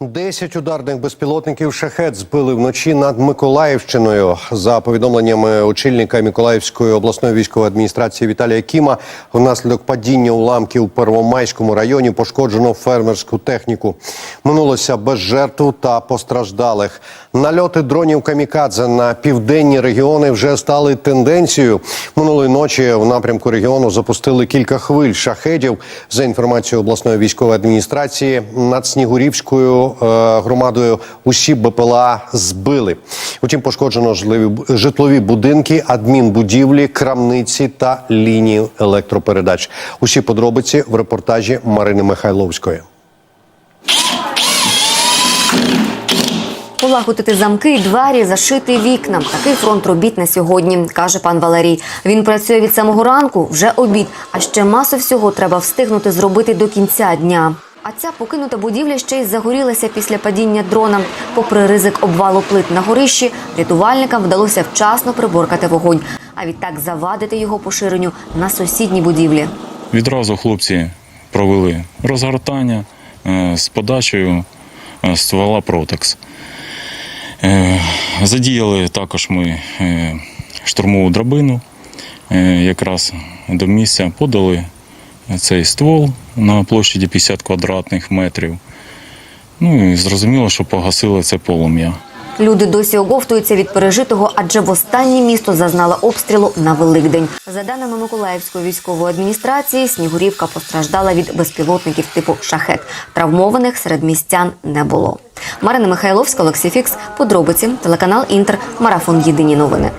Десять ударних безпілотників шахет збили вночі над Миколаївщиною. За повідомленнями очільника Миколаївської обласної військової адміністрації Віталія Кіма, внаслідок падіння уламків у Первомайському районі пошкоджено фермерську техніку. Минулося без жертв та постраждалих. Нальоти дронів камікадзе на південні регіони вже стали тенденцією. Минулої ночі в напрямку регіону запустили кілька хвиль шахедів. За інформацією обласної військової адміністрації, над Снігурівською е, громадою усі БПЛА збили. Утім, пошкоджено житлові будинки, адмінбудівлі, крамниці та лінії електропередач. Усі подробиці в репортажі Марини Михайловської. Полагодити замки й двері, зашити вікна. Такий фронт робіт на сьогодні, каже пан Валерій. Він працює від самого ранку, вже обід. А ще масу всього треба встигнути зробити до кінця дня. А ця покинута будівля ще й загорілася після падіння дрона. Попри ризик обвалу плит на горищі, рятувальникам вдалося вчасно приборкати вогонь, а відтак завадити його поширенню на сусідні будівлі. Відразу хлопці провели розгортання е, з подачею е, ствола Протекс. Е, Задіяли також ми штурмову драбину, якраз до місця подали цей ствол на площаді 50 квадратних метрів. Ну і зрозуміло, що погасили це полум'я. Люди досі оговтуються від пережитого, адже востаннє місто зазнало обстрілу на Великдень. За даними Миколаївської військової адміністрації, Снігурівка постраждала від безпілотників типу шахет. Травмованих серед містян не було. Марина Михайловська, Олексій Фікс. Подробиці телеканал Інтер. Марафон Єдині новини.